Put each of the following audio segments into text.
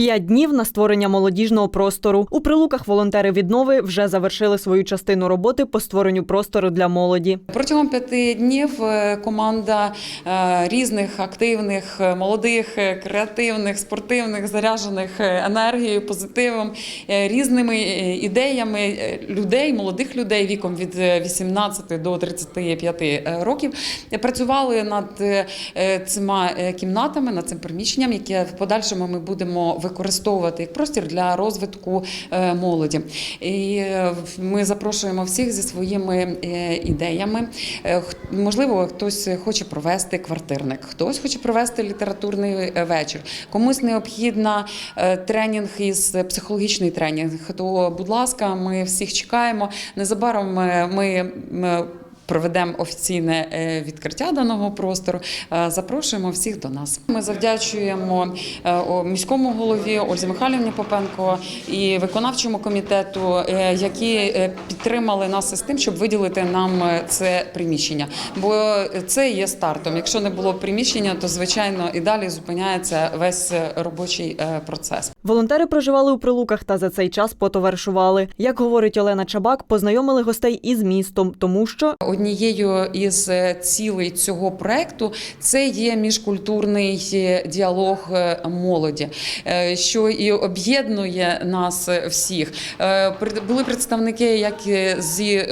П'ять днів на створення молодіжного простору. У прилуках волонтери віднови вже завершили свою частину роботи по створенню простору для молоді. Протягом п'яти днів е, команда е, різних активних, е, молодих, креативних, спортивних, заряджених енергією, позитивом, різними ідеями людей, молодих людей віком від е, 18 до 35 е, років працювали над цими кімнатами, над цим приміщенням, яке в подальшому ми будемо використовувати як простір для розвитку е, молоді. І е, ми запрошуємо всіх зі своїми е, ідеями. Можливо, хтось хоче провести квартирник, хтось хоче провести літературний вечір, комусь необхідна тренінг із психологічний тренінг. То, будь ласка, ми всіх чекаємо. Незабаром ми. Проведемо офіційне е, відкриття даного простору. Е, Запрошуємо всіх до нас. Ми завдячуємо е, міському голові Ользі Михайлівні Попенко і виконавчому комітету, які підтримали нас із тим, щоб виділити нам це приміщення. Бо це є стартом. Якщо не було приміщення, то звичайно і далі зупиняється весь робочий процес. Волонтери проживали у прилуках та за цей час потоваришували. Як говорить Олена Чабак, познайомили гостей із містом, тому що Однією із е, цілей цього проекту це є міжкультурний е, діалог е, молоді, що і об'єднує нас всіх. Були представники як зі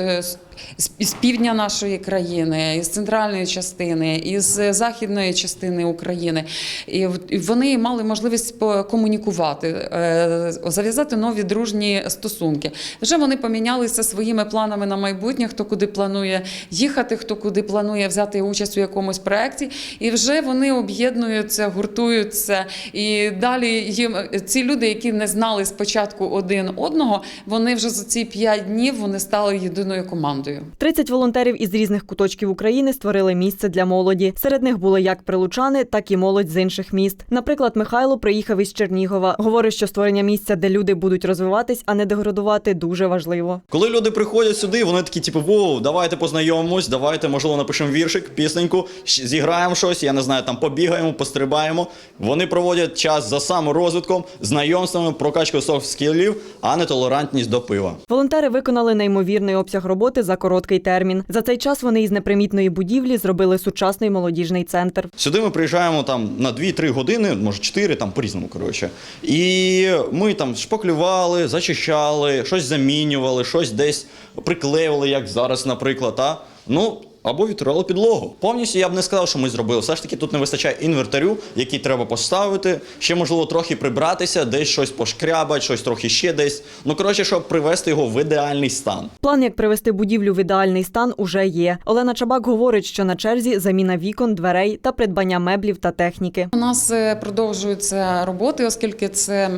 з- півдня нашої країни, із центральної частини, із західної частини України, і вони мали можливість комунікувати, е, зав'язати нові дружні стосунки. Вже вони помінялися своїми планами на майбутнє, хто куди планує їхати, хто куди планує взяти участь у якомусь проєкті. І вже вони об'єднуються, гуртуються. І далі їм ці люди, які не знали спочатку один одного, вони вже за ці п'ять днів вони стали єдиною командою. 30 волонтерів із різних куточків України створили місце для молоді. Серед них були як прилучани, так і молодь з інших міст. Наприклад, Михайло приїхав із Чернігова. Говорить, що створення місця, де люди будуть розвиватись, а не деградувати, дуже важливо. Коли люди приходять сюди, вони такі, типу, воу, давайте познайомимось, давайте, можливо, напишемо віршик, пісеньку, зіграємо щось, я не знаю, там побігаємо, пострибаємо. Вони проводять час за саморозвитком, знайомствами, прокачкою софт скілів, а не толерантність до пива. Волонтери виконали неймовірний обсяг роботи за короткий термін. За цей час вони із непримітної будівлі зробили сучасний молодіжний центр. Сюди ми приїжджаємо там на 2-3 години, може 4, там по-різному, коротше. І ми там шпаклювали, зачищали, щось замінювали, щось десь приклеювали, як зараз, наприклад. А? Ну, або відтирали підлогу. Повністю я б не сказав, що ми зробили. Все ж таки тут не вистачає інвентарю, який треба поставити. Ще можливо трохи прибратися, десь щось пошкрябати, щось трохи ще десь. Ну коротше, щоб привести його в ідеальний стан. План, як привести будівлю в ідеальний стан, уже є. Олена Чабак говорить, що на черзі заміна вікон, дверей та придбання меблів та техніки. У нас е, продовжуються роботи, оскільки це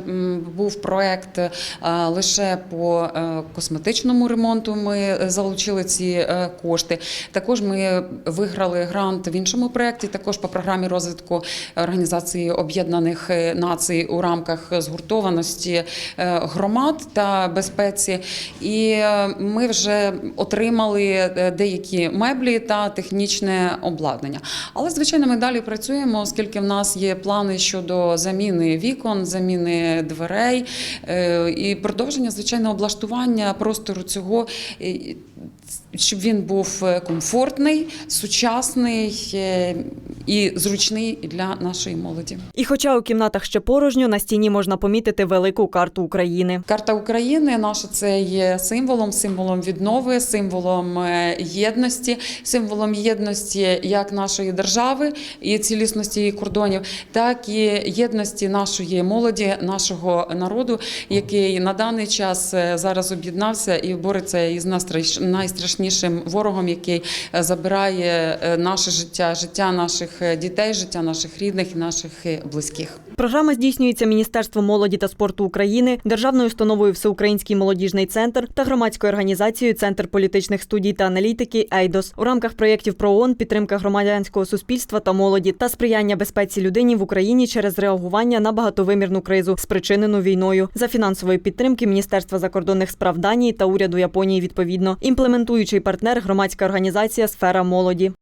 був проект е, лише по е, косметичному ремонту. Ми залучили ці кошти. Також ми виграли грант в іншому проєкті, також по програмі розвитку Організації Об'єднаних е, Націй у рамках згуртованості е, громад та безпеці. І е, ми вже отримали деякі меблі та технічне обладнання. Але звичайно, ми далі працюємо, оскільки в нас є плани щодо заміни вікон, заміни дверей і продовження звичайно облаштування простору цього. Щоб він був е, комфортний, сучасний е, і зручний для нашої молоді. І хоча у кімнатах ще порожньо, на стіні можна помітити велику карту України. Карта України наша це є символом, символом віднови, символом е, єдності, символом єдності як нашої держави і цілісності її кордонів, так і єдності нашої молоді, нашого народу, який на даний час е, зараз об'єднався і бореться із найстрашнішим ворогом, який е, забирає наше життя, життя наших дітей, життя наших рідних і наших е, близьких. Програма здійснюється Міністерством молоді та спорту України, державною установою Всеукраїнський молодіжний центр та громадською організацією Центр політичних студій та аналітики «Ейдос» у рамках проєктів про ООН, підтримка громадянського суспільства та молоді та сприяння безпеці людині в Україні через реагування на багатовимірну кризу, спричинену війною за фінансової підтримки Міністерства закордонних справ Данії та уряду Японії. Відповідно, імплементуючий партнер громадська організація Сфера молоді.